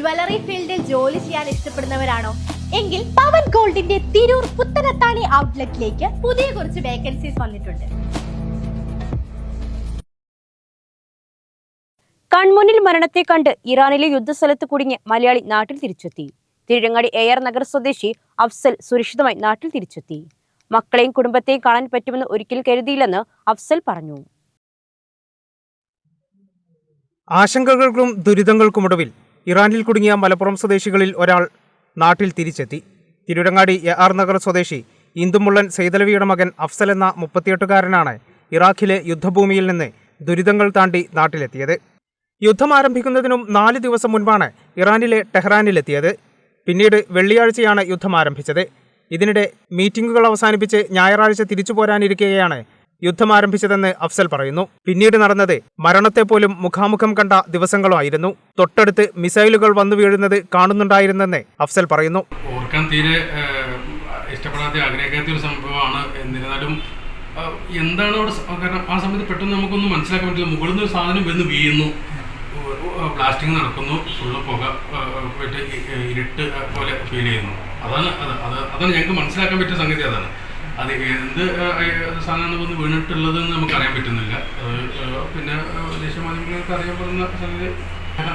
Jewellery ഫീൽഡിൽ ജോലി ചെയ്യാൻ ഇഷ്ടപ്പെടുന്നവരാണോ? എങ്കിൽ പവൻ ഗോൾഡിന്റെ തിരൂർ പുത്തനത്താണി ഔട്ട്ലെറ്റിലേക്ക് പുതിയ കുറച്ച് വേക്കൻസീസ് വന്നിട്ടുണ്ട്. കൺമുന്നിൽ മരണത്തെ കണ്ട് ഇറാനിലെ യുദ്ധസ്ഥലത്ത് കുടുങ്ങിയ മലയാളി നാട്ടിൽ തിരിച്ചെത്തി. തിരുരങ്ങാടി എയർ നഗർ സ്വദേശി അഫ്സൽ സുരക്ഷിതമായി നാട്ടിൽ തിരിച്ചെത്തി. മക്കളെയും കുടുംബത്തെയും കാണാൻ പറ്റുമെന്ന് ഒരിക്കൽ കരുതിയില്ലെന്ന് അഫ്സൽ പറഞ്ഞു. ആശങ്കകൾക്കും ദുരിതങ്ങൾക്കുമൊടുവിൽ ഇറാനിൽ കുടുങ്ങിയ മലപ്പുറം സ്വദേശികളിൽ ഒരാൾ നാട്ടിൽ തിരിച്ചെത്തി. തിരുരങ്ങാടി എ ആർ നഗർ സ്വദേശി ഇന്ദുമുള്ളൻ സെയ്തലവിയുടെ മകൻ അഫ്സൽ എന്ന മുപ്പത്തിയെട്ടുകാരനാണ് ഇറാഖിലെ യുദ്ധഭൂമിയിൽ നിന്ന് ദുരിതങ്ങൾ താണ്ടി നാട്ടിലെത്തിയത്. യുദ്ധം ആരംഭിക്കുന്നതിനും നാല് ദിവസം മുൻപാണ് ഇറാനിലെ ടെഹ്റാനിലെത്തിയത്. പിന്നീട് വെള്ളിയാഴ്ചയാണ് യുദ്ധം ആരംഭിച്ചത്. ഇതിനിടെ മീറ്റിംഗുകൾ അവസാനിപ്പിച്ച് ഞായറാഴ്ച തിരിച്ചു പോരാനിരിക്കുകയാണ് യുദ്ധം ആരംഭിച്ചതെന്ന് അഫ്സൽ പറയുന്നു. പിന്നീട് നടന്നത് മരണത്തെ പോലും മുഖാമുഖം കണ്ട ദിവസങ്ങളുമായിരുന്നു. തൊട്ടടുത്ത് മിസൈലുകൾ വന്നു വീഴുന്നത് കാണുന്നുണ്ടായിരുന്നെന്ന് അഫ്സൽ പറയുന്നു. ഓർക്കാൻ തീരെ ഇഷ്ടപ്പെടാത്ത ആഗ്രഹിക്കാത്ത ഒരു സംഭവമാണ്. എന്നിരുന്നാലും എന്താണ് അവിടെ കാരണം ആ സമയത്ത് പെട്ടെന്ന് നമുക്കൊന്നും മനസ്സിലാക്കാൻ പറ്റില്ല. മുകളിൽ നിന്ന് സാധനം വന്ന് വീഴുന്നു. പ്ലാസ്റ്റിക് നടക്കുന്നു. ഫുള്ള് പുക ഇരുട്ട് പോലെ ഫീൽ ചെയ്യുന്നു. അതാണ് അത് അത് അതാണ് ഞങ്ങൾക്ക് മനസ്സിലാക്കാൻ പറ്റിയ സംഗതി അതാണ്. അത് എന്ത് സാധനമാണ് വന്ന് വീണിട്ടുള്ളതെന്ന് നമുക്ക് അറിയാൻ പറ്റുന്നില്ല പിന്നെ ദേശീയ മാധ്യമങ്ങൾക്ക് അറിയപ്പെടുന്ന സംഗതി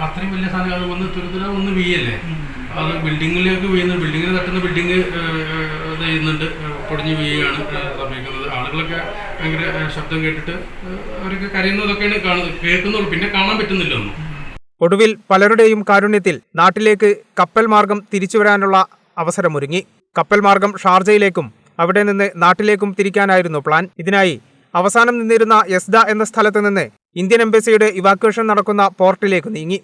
അത്രയും വലിയ സാധനം അത് വന്ന് തുരുതുര ഒന്ന് വീയല്ലേ? അത് ബിൽഡിങ്ങിലേക്ക് വീഴുന്നു ബിൽഡിങ്ങിന് തട്ടുന്ന ബിൽഡിങ് ഇത് ചെയ്യുന്നുണ്ട് പൊടിഞ്ഞ് വീഴുകയാണ് സംഭവിക്കുന്നത് ആളുകളൊക്കെ ഭയങ്കര ശബ്ദം കേട്ടിട്ട് അവരൊക്കെ കരയുന്നതൊക്കെയാണ് കാണുന്നത്. കേൾക്കുന്നുള്ളൂ. പിന്നെ കാണാൻ പറ്റുന്നില്ല ഒന്നും. ഒടുവിൽ പലരുടെയും കാരുണ്യത്തിൽ നാട്ടിലേക്ക് കപ്പൽ മാർഗം തിരിച്ചുവരാനുള്ള അവസരമൊരുങ്ങി. കപ്പൽ മാർഗം ഷാർജയിലേക്കും അവിടെ നിന്ന് നാട്ടിലേക്കും തിരിക്കാനായിരുന്നു പ്ലാൻ. ഇതിനായി അവസാനം നിന്നിരുന്ന യസ്ദ എന്ന സ്ഥലത്ത് നിന്ന് ഇന്ത്യൻ എംബസിയുടെ ഇവാക്വേഷൻ നടക്കുന്ന പോർട്ടിലേക്ക് നീങ്ങി.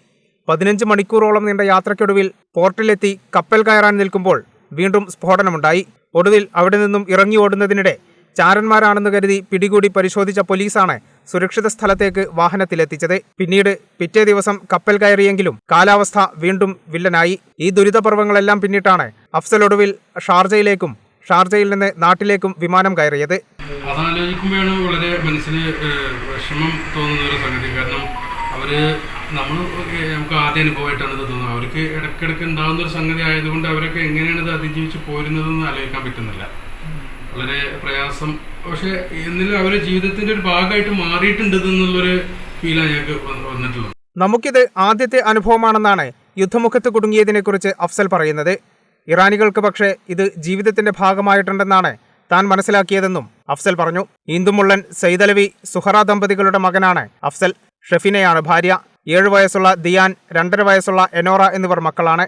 പതിനഞ്ച് മണിക്കൂറോളം നീണ്ട യാത്രയ്ക്കൊടുവിൽ പോർട്ടിലെത്തി കപ്പൽ കയറാൻ നിൽക്കുമ്പോൾ വീണ്ടും സ്ഫോടനമുണ്ടായി. ഒടുവിൽ അവിടെ നിന്നും ഇറങ്ങി ഓടുന്നതിനിടെ ചാരന്മാരാണെന്ന് കരുതി പിടികൂടി പരിശോധിച്ച പോലീസാണ് സുരക്ഷിത സ്ഥലത്തേക്ക് വാഹനത്തിലെത്തിച്ചത്. പിന്നീട് പിറ്റേ ദിവസം കപ്പൽ കയറിയെങ്കിലും കാലാവസ്ഥ വീണ്ടും വില്ലനായി. ഈ ദുരിതപർവങ്ങളെല്ലാം പിന്നിട്ടാണ് അഫ്സൽ ഒടുവിൽ ഷാർജയിലേക്കും ഷാർജയിൽ നിന്ന് നാട്ടിലേക്കും വിമാനം കയറിയത്. അതാലോചിക്കുമ്പോഴാണ് വളരെ മനസ്സിന് വിഷമം തോന്നുന്ന ഒരു സംഗതി. കാരണം അവർ നമ്മൾ നമുക്ക് ആദ്യ അനുഭവമായിട്ടാണ് ഇത് തോന്നുന്നത്. അവർക്ക് ഇടയ്ക്കിടയ്ക്ക് ഉണ്ടാകുന്ന ഒരു സംഗതി ആയതുകൊണ്ട് അവരൊക്കെ എങ്ങനെയാണ് ഇത് അതിജീവിച്ച് പോരുന്നതെന്ന് ആലോചിക്കാൻ പറ്റുന്നില്ല. വളരെ പ്രയാസം. പക്ഷേ എന്നിലും അവരുടെ ജീവിതത്തിന്റെ ഒരു ഭാഗമായിട്ട് മാറിയിട്ടുണ്ട് എന്നുള്ളൊരു ഫീലാണ് ഞങ്ങൾക്ക് വന്ന് വന്നിട്ടുള്ളത്. നമുക്കിത് ആദ്യത്തെ അനുഭവമാണെന്നാണ് യുദ്ധമുഖത്ത് കുടുങ്ങിയതിനെക്കുറിച്ച് അഫ്സൽ പറയുന്നത്. ഇറാനികൾക്ക് പക്ഷേ ഇത് ജീവിതത്തിന്റെ ഭാഗമായിട്ടുണ്ടെന്നാണ് താൻ മനസ്സിലാക്കിയതെന്നും അഫ്സൽ പറഞ്ഞു. ഇന്ദുമുള്ളൻ സൈതലവി സുഹറ ദമ്പതികളുടെ മകനാണ് അഫ്സൽ ഷെഫിനെയാണ് ഭാര്യ. ഏഴു വയസ്സുള്ള ദിയാൻ രണ്ടര വയസ്സുള്ള എനോറ എന്നിവർ മക്കളാണ്.